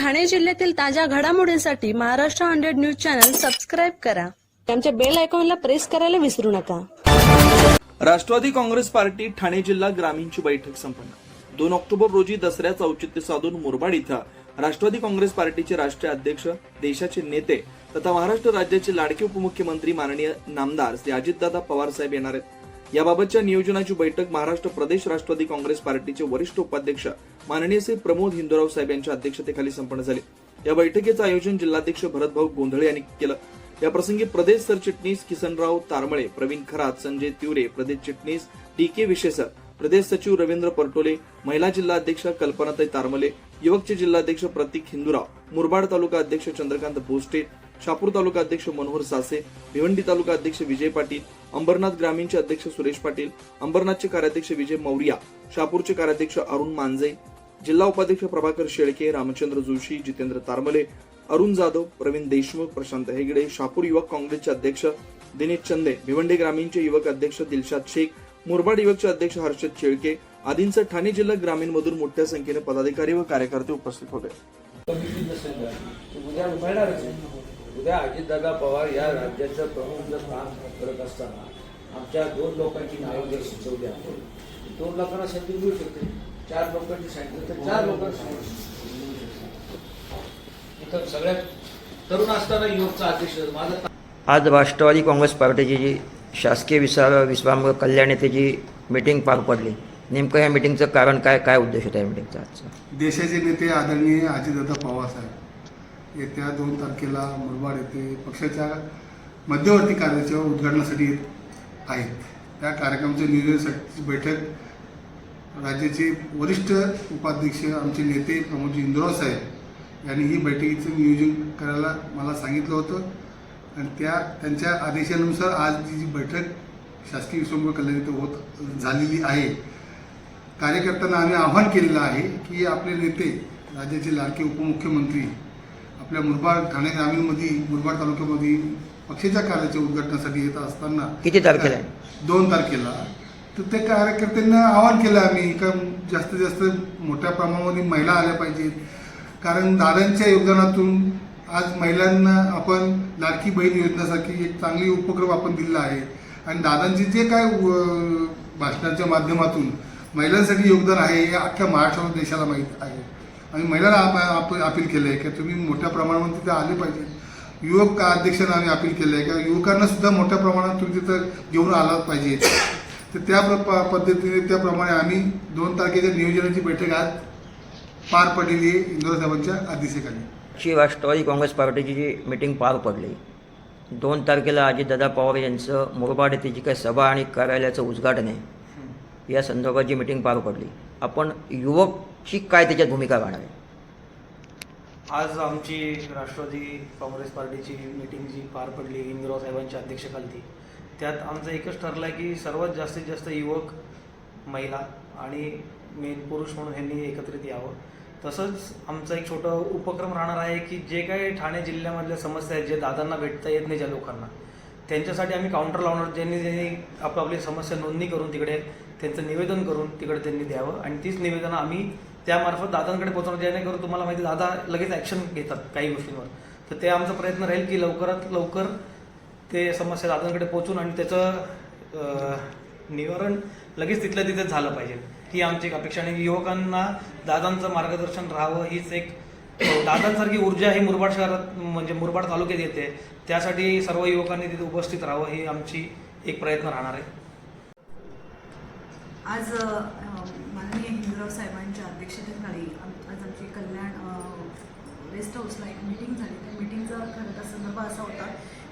ठाणे जिल्ह्यातील ताज्या घडामोडींसाठी Maharashtra hundred news channel subscribe करा. आमच्या बेल आयकॉनला प्रेस करायला विसरू नका. राष्ट्रवादी काँग्रेस पार्टी ठाणे जिल्हा ग्रामीणची बैठक संपन्न. दोन ऑक्टोबर रोजी दसऱ्याचं औचित्य साधून मुरबाड इथं राष्ट्रवादी काँग्रेस पार्टीचे राष्ट्रीय अध्यक्ष देशाचे नेते तथा महाराष्ट्र राज्याचे लाडके उपमुख्यमंत्री माननीय नामदार श्री अजितदादा पवार साहेब येणार आहेत. याबाबतच्या नियोजनाची बैठक महाराष्ट्र प्रदेश राष्ट्रवादी काँग्रेस पार्टीचे वरिष्ठ उपाध्यक्ष माननीय श्री प्रमोद हिंदुराव साहेब यांच्या अध्यक्षतेखाली संपन्न झाले. या बैठकीचं आयोजन जिल्हाध्यक्ष भरतभाऊ गोंधळे यांनी केलं. या प्रसंगी प्रदेश सरचिटणीस किसनराव तारमळे प्रवीण खरात संजय तिवरे प्रदेश चिटणीस डी के विशेसर प्रदेश सचिव रवींद्र परटोले महिला जिल्हा अध्यक्ष कल्पनाताई तारमले युवकचे जिल्हाध्यक्ष प्रतीक हिंदुराव मुरबाड तालुका अध्यक्ष चंद्रकांत भोसटे शापूर तालुका अध्यक्ष मनोहर सासे भिवंडी तालुका अध्यक्ष विजय पाटील अंबरनाथ ग्रामीणचे अध्यक्ष सुरेश पाटील अंबरनाथचे कार्याध्यक्ष विजय मौर्या शापूरचे कार्याध्यक्ष अरुण मांजे जिल्हा उपाध्यक्ष प्रभाकर शेळके रामचंद्र जोशी जितेंद्र तारमले अरुण जाधव प्रवीण देशमुख प्रशांत हेगडे शापूर युवक काँग्रेसचे अध्यक्ष दिनेश चंदे भिवंडी ग्रामीणचे युवक अध्यक्ष दिलशाद शेख मुरबाड युवकचे अध्यक्ष हर्षद शेळके आदींसह ठाणे जिल्हा ग्रामीण मधून मोठ्या संख्येने पदाधिकारी व कार्यकर्ते उपस्थित होते. उद्या अजितदादा पवार या राज्याचं प्रमुख जर काम करत असताना आमच्या दोन लोकांची नावं जर सुचवली आपण दोन लोकांना संधी मिळू शकते. चार लोकांची सांगितलं तर चार लोकांना इथं सगळ्यात तरुण असताना युवकचा अध्यक्ष माझं आज राष्ट्रवादी काँग्रेस पार्टीची जी शासकीय विसार विश्राम कल्याण येथे जी मीटिंग पार पडली नेमकं या मीटिंगचं कारण काय काय उद्देश होता या मीटिंगचा आजचा? देशाचे नेते आदरणीय अजितदादा पवारसाहेब येत्या दोन तारखेला मुरबाड येथे पक्षाच्या मध्यवर्ती कार्याच्या उद्घाटनासाठी येत आहेत. त्या कार्यक्रमाच्या नियोजनासाठी बैठक राज्याचे वरिष्ठ उपाध्यक्ष आमचे नेते प्रमोदजी इंदुराव साहेब यांनी ही बैठकीचं नियोजन करायला मला सांगितलं होतं. आणि त्या त्यांच्या आदेशानुसार आज जी बैठक शासकीय विश्वंभ कल्याण इथं होत झालेली आहे. कार्यकर्त्यांना आम्ही आव्हान केलेलं आहे की आपले नेते राज्याचे लाडके उपमुख्यमंत्री आपल्या मुरबाड ठाणे ग्रामीणमध्ये मुरबाड तालुक्यामध्ये पक्षाच्या कार्याच्या उद्घाटनासाठी येत असताना किती तारखेला? दोन तारखेला. तर त्या कार्यकर्त्यांना आवाहन केलं आम्ही का जास्तीत जास्त मोठ्या प्रमाणामध्ये महिला आल्या पाहिजेत. कारण दादांच्या योगदानातून आज महिलांना आपण लाडकी बहीण योजनेसारखी एक चांगली उपक्रम आपण दिलेला आहे. आणि दादांचे जे काय भाषणाच्या माध्यमातून महिलांसाठी योगदान आहे हे अख्ख्या महाराष्ट्र देशाला माहीत आहे. आणि महिलांना आप- आप- अपील केलं आहे की तुम्ही मोठ्या प्रमाणावर तिथे आले पाहिजे. युवक अध्यक्षांना आम्ही अपील केलं आहे. की युवकांना सुद्धा मोठ्या प्रमाणात तुम्ही तिथं घेऊन आला पाहिजे. तर त्या प्र- प- पद्धतीने त्याप्रमाणे आम्ही दोन तारखेच्या नियोजनाची बैठक आज पार पडलेली आहे इंदोर साहेबांच्या अध्यक्षतेखाली. ची राष्ट्रवादी काँग्रेस पार्टीची जी मीटिंग पार पडली दोन तारखेला अजितदादा पवार यांचं मुरबाड येथे जी काही सभा आणि कार्यालयाचं उद्घाटन आहे या संदर्भात जी मीटिंग पार पडली. आपण युवक शी काय त्याच्यात भूमिका राहणार आज आमची राष्ट्रवादी काँग्रेस पार्टीची मीटिंग जी पार पडली इंदिराव साहेबांच्या अध्यक्षखाली त्यात आमचं एकच ठरलं आहे की सर्वात जास्तीत जास्त युवक महिला आणि मेन पुरुष म्हणून ह्यांनी एकत्रित यावं. तसंच आमचा एक छोटं उपक्रम राहणार आहे की जे काही ठाणे जिल्ह्यामधल्या समस्या आहेत जे दादांना भेटता येत नाही ज्या लोकांना त्यांच्यासाठी आम्ही काउंटर लावणार ज्यांनी ज्यांनी आपापली समस्या नोंदणी करून तिकडे त्यांचं निवेदन करून तिकडे त्यांनी द्यावं. आणि तीच निवेदनं आम्ही त्यामार्फत दादांकडे पोहोचवणं जेणेकरून तुम्हाला माहिती दादा लगेच ॲक्शन घेतात काही गोष्टींवर. तर ते आमचा प्रयत्न राहील की लवकरात लवकर ते समस्या दादांकडे पोहोचून आणि त्याचं निवारण लगेच तिथल्या तिथेच झालं पाहिजे. ही आमची एक अपेक्षा आणि युवकांना दादांचं मार्गदर्शन राहावं हीच एक दादांसारखी ऊर्जा ही मुरबाड शहरात म्हणजे मुरबाड तालुक्यात येते. त्यासाठी सर्व युवकांनी तिथे उपस्थित राहावं ही आमची एक प्रयत्न राहणार आहे. आज माननीय हिंदूराव साहेबांच्या अध्यक्षतेखाली आम- आज आमची कल्याण वेस्ट रेस्ट हाऊसला एक मीटिंग झाली. त्या मीटिंगचा खरं तर संदर्भ असा होता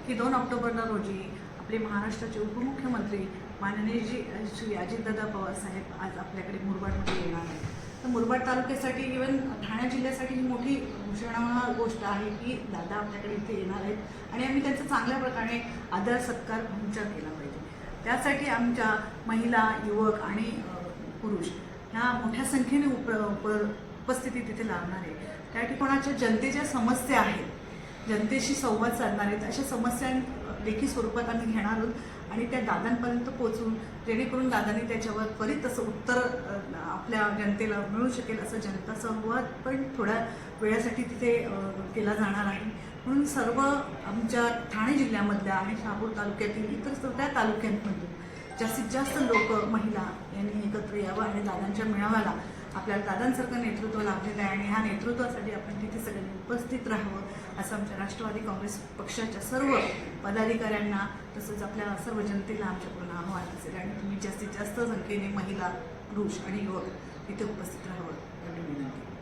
की दोन ऑक्टोबरला रोजी आपले महाराष्ट्राचे उपमुख्यमंत्री माननीय जी श्री अजितदादा पवार साहेब आज आपल्याकडे मुरबाडमध्ये येणार आहे तर मुरबाड तालुक्यासाठी इवन ठाणे जिल्ह्यासाठी ही मोठी घोषणा गोष्ट आहे की दादा आपल्याकडे इथे येणार आहेत आणि आम्ही त्यांचा चांगल्या प्रकारे आदर सत्कार भाऊचा केला पाहिजे. त्यासाठी आमच्या महिला युवक आणि पुरुष ह्या मोठ्या संख्येने उप उप उपस्थिती तिथे लागणार आहे. त्या ठिकाणाच्या जनतेच्या समस्या आहेत जनतेशी संवाद साधणार आहेत अशा समस्या लेखी स्वरूपात आम्ही घेणार आहोत आणि त्या दादांपर्यंत पोहोचून जेणेकरून दादांनी त्याच्यावर त्वरित असं उत्तर आपल्या जनतेला मिळू शकेल असं जनता संवाद पण थोड्या वेळासाठी तिथे केला जाणार आहे. म्हणून सर्व आमच्या ठाणे जिल्ह्यामधल्या आणि शहापूर तालुक्यातील इतर सगळ्या तालुक्यांमधून जास्तीत जास्त लोक महिला यांनी एकत्र यावं आणि दादांच्या मेळाव्याला आपल्याला दादांसारखं नेतृत्व लाभलेलं आहे आणि ह्या नेतृत्वासाठी आपण तिथे सगळ्यांनी उपस्थित राहावं असं आमच्या राष्ट्रवादी काँग्रेस पक्षाच्या सर्व पदाधिकाऱ्यांना तसंच आपल्या सर्व जनतेला आमच्याकडून आव्हान असेल. आणि तुम्ही जास्तीत जास्त संख्येने महिला पुरुष आणि युवक तिथे उपस्थित राहावं. एवढी विनंती.